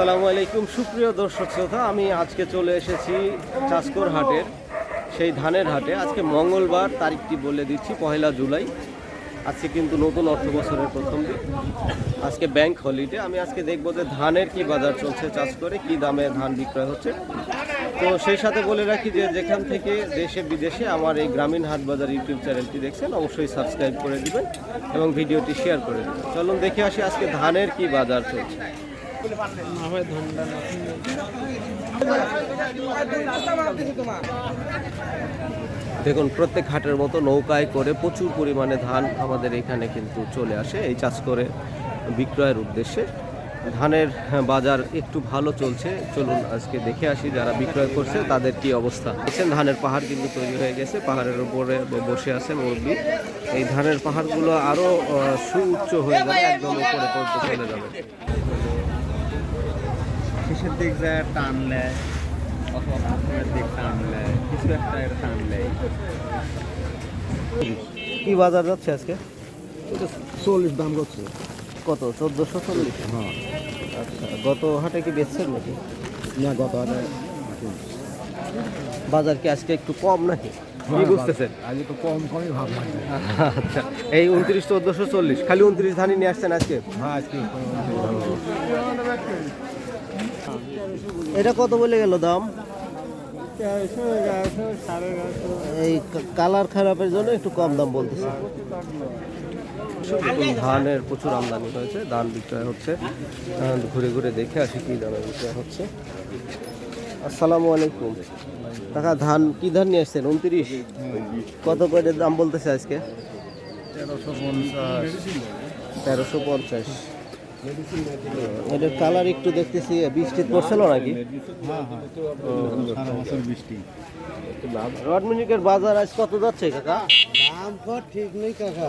আসসালামু আলাইকুম। সুপ্রিয় দর্শক শ্রোতা, আমি আজকে চলে এসেছি চাষকর হাটের, সেই ধানের হাটে। আজকে মঙ্গলবার তারিখটি বলে দিচ্ছি, পহেলা জুলাই। আজকে কিন্তু নতুন অর্থ বছরের প্রথম দিন। আজকে ব্যাংক হলিডে। আমি আজকে দেখব যে ধানের কি বাজার চলছে চাষ করে কি দামে ধান বিক্রয় হচ্ছে। তো সেই সাথে বলে রাখি যে যেখান থেকে দেশে বিদেশে আমার এই গ্রামীণ হাট বাজার ইউটিউব চ্যানেলটি দেখছেন, অবশ্যই সাবস্ক্রাইব করে দিবেন এবং ভিডিওটি শেয়ার করে দেবেন। চলুন দেখে আসি আজকে ধানের কি বাজার চলছে। দেখুন প্রত্যেক হাটের মতো নৌকায় করে প্রচুর পরিমাণে ধান আমাদের এখানে কিন্তু চলে আসে। এই চাষ করে বিক্রয়ের উদ্দেশ্যে। ধানের হ্যাঁ, বাজার একটু ভালো চলছে। চলুন আজকে দেখে আসি যারা বিক্রয় করছে তাদের কি অবস্থা। দেখছেন ধানের পাহাড় কিন্তু তৈরি হয়ে গেছে। পাহাড়ের উপরে বসে আছে মুরব্বী। এই ধানের পাহাড়গুলো আরও সুউচ্চ হয়ে যাবে একদম উপরে পর্যন্ত চলে যাবে। শেষের দিক যায় টানলে অথবা প্রথমের দিক টানলে কিছু একটা এর টানলে কি বাজার যাচ্ছে আজকে? চল্লিশ দাম করছে কত? চোদ্দোশো চল্লিশ? হ্যাঁ। আচ্ছা গত হাটে কি বেচছেন নাকি? না গত হাটে বাজার কি আজকে একটু কম নাকি? কি বুঝতেছেন? কম কমই ভাব আচ্ছা এই উনত্রিশ চোদ্দোশো চল্লিশ খালি উনত্রিশ ধানই নিয়ে আসছেন আজকে? হ্যাঁ আজকে এটা কত বলে গেল দাম? এই কালার খারাপের জন্য একটু কম দাম বলতেছে। ধানের প্রচুর আমদানি হয়েছে ধান বিক্রয় হচ্ছে। ঘুরে ঘুরে দেখে আসি কি দামে বিক্রয় হচ্ছে। আসসালামু আলাইকুম। কাকা ধান কি ধান নিয়ে আসছেন? উনত্রিশ? কত করে দাম বলতেছে আজকে? তেরোশো পঞ্চাশ। তেরোশো পঞ্চাশ। এটার কালার একটু দেখতেছি বৃষ্টি পড়ছিল নাকি? হ্যাঁ হ্যাঁ রড বাজার আজ কত যাচ্ছে কাকা? ঠিক নেই কাকা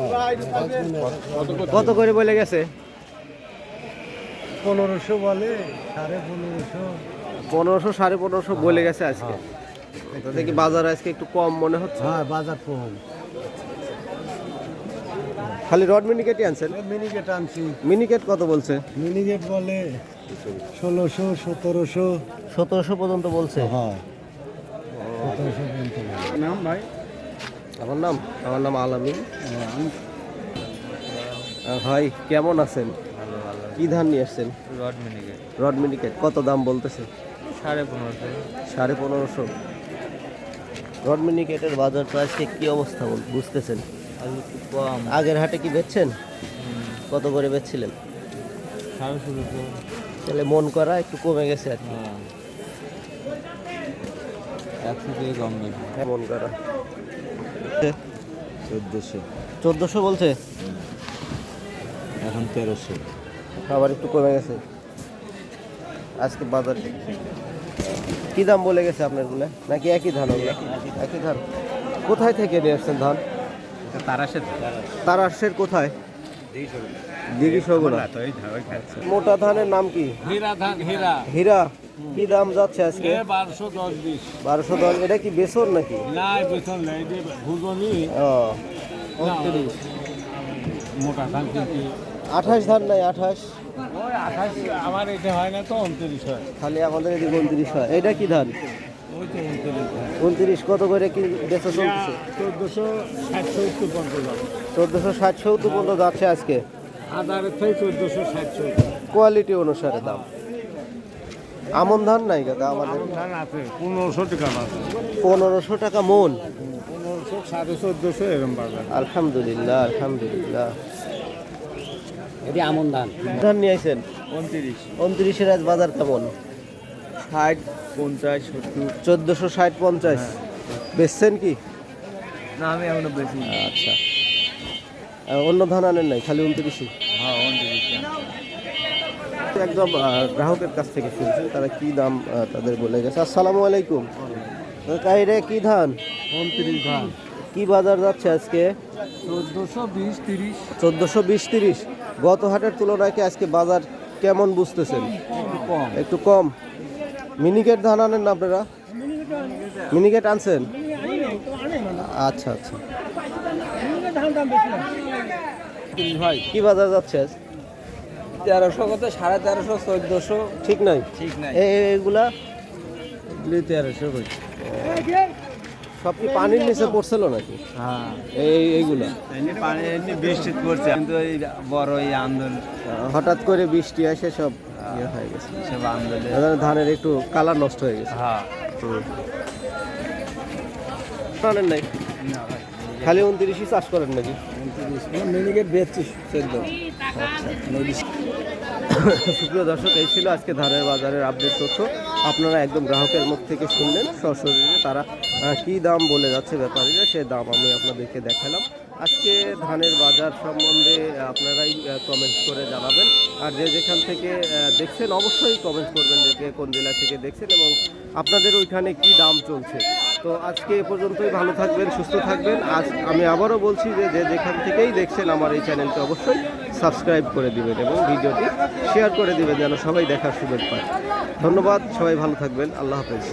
কত করে বলে গেছে? পনেরোশো বলে সাড়ে পনেরোশো। পনেরোশো সাড়ে পনেরোশো বলে গেছে আজকে। তাতে কি বাজার আজকে একটু কম মনে হচ্ছে? হ্যাঁ বাজার কম। খালি রড মিনিকেটই আনছেন? মিনিকেট আনছি। মিনিকেট কত বলছে? মিনিকেট বলে ষোলোশো সতেরোশো। সতেরোশো পর্যন্ত বলছে। হ্যাঁ। সতেরোশো পর্যন্ত নাম ভাই? আমার নাম আমার নাম আলামিন। ভাই কেমন আছেন? কি ধান নিয়ে আসছেন? রড মিনিকেট। রড মিনিকেট কত দাম বলতেছে? সাড়ে পনেরোশো। সাড়ে পনেরোশো। রড মিনিকেটের বাজারটা আজকে কি অবস্থা বল বুঝতেছেন? আগের হাটে কি বেচছেন? কত করে বেচছিলেন? তাহলে মন করা একটু কমে গেছে আর কি। হ্যাঁ। হ্যাঁ, মন করা। চোদ্দোশো। চোদ্দোশো বলছে? এখন তেরোশো। আবার একটু কমে গেছে? আজকে বাজার কি? দাম বলে গেছে নাকি একই ধান। একই ধান। কোথায় থেকে নিয়ে আসছেন ধান? তারাশের কোথায়? দিঘি মোটা ধানের নাম কি? হীরা ধান হীরা। হীরা। কি দাম যাচ্ছে আজকে? বারোশো দশ বিশ। বারোশো দশ এটা কি বেসর নাকি? না বেতন নেই যে ভুজনি। মোটা ধান কিন্তু। আঠাশ ধান নাই আঠাশ। আঠাশ আমার এটা হয় না তো উনত্রিশ হয়। খালি আমাদের এদিকে উনত্রিশ হয়। এটা কি ধান? উনত্রিশ কত করে কি বেচা চলতেছে? চোদ্দোশো ষাট সত্তর হবে চোদ্দোশো ষাট সত্তর পর্যন্ত যাচ্ছে আজকে। আধারের থেকে চোদ্দোশো ষাট সত্তর কোয়ালিটি অনুসারে দাম। আমন ধান নাই কাকা আমাদের। ধান আছে পনেরোশো টাকা আছে পনেরোশো টাকা মন? পনেরোশো সাড়ে চোদ্দোশো এরকম বাজার। আলহামদুলিল্লাহ আলহামদুলিল্লাহ। এটি আমন ধান। ধান নিয়ে আইছেন? উনত্রিশ। উনত্রিশের আজ বাজার কেমন? ষাট পঞ্চাশ চোদ্দোশো ষাট পঞ্চাশ। বেচছেন কি? না আমি এখনও বেশি আচ্ছা। অন্য ধান আনেন নাই খালি উনত্রিশই? হ্যাঁ উনত্রিশ। একদম গ্রাহকের কাছ থেকে শুনছি তারা কি দাম তাদের বলে গেছে। আসসালামু আলাইকুম। কাইরে কি ধান? উনত্রিশ ধান। কি বাজার যাচ্ছে আজকে? চোদ্দোশো বিশ তিরিশ। চোদ্দোশো বিশ তিরিশ। গত হাটের তুলনায় কি আজকে বাজার কেমন বুঝতেছেন? একটু কম? মিনিকেট ধান আনেন না আপনারা? মিনিকেট আনছেন? আচ্ছা আচ্ছা। ভাই। কি বাজার যাচ্ছে আজ? তেরোশো কত? সাড়ে তেরোশো চোদ্দোশো? ঠিক নাই? ঠিক এগুলা? তেরোশো সব কি পানির নিচে পড়ছিল নাকি? হ্যাঁ। এই এইগুলা? পানি বৃষ্টি পড়ছে। কিন্তু এই বড় এই আন্দোলন হঠাৎ করে বৃষ্টি আসে সব। ইয়ে হয়ে গেছে। সব ধানের একটু কালার নষ্ট হয়ে গেছে। হ্যাঁ। জানেন নাই? খালি উনত্রিশই চাষ করেন নাকি? মিনিকেট বেচছি চোদ্দ সুপ্রিয় দর্শক এই ছিল আজকে ধানের বাজারের আপডেট তথ্য। আপনারা একদম গ্রাহকের মুখ থেকে শুনলেন সশরীরে তারা কি দাম বলে যাচ্ছে ব্যাপারীরা, সে দাম আমি আপনাদেরকে দেখালাম। আজকে ধানের বাজার সম্বন্ধে আপনারাই কমেন্ট করে জানাবেন। আর যে যেখান থেকে দেখছেন অবশ্যই কমেন্ট করবেন যে কোন জেলা থেকে দেখছেন এবং আপনাদের ওইখানে কি দাম চলছে। তো আজকে এ পর্যন্তই, ভালো থাকবেন, সুস্থ থাকবেন। আজ আমি আবারও বলছি যে যে যেখান থেকেই দেখছেন আমার এই চ্যানেলটি অবশ্যই সাবস্ক্রাইব করে দিবেন এবং ভিডিওটি শেয়ার করে দিবেন যেন সবাই দেখার সুযোগ পায়। ধন্যবাদ, সবাই ভালো থাকবেন, আল্লাহ হাফেজ।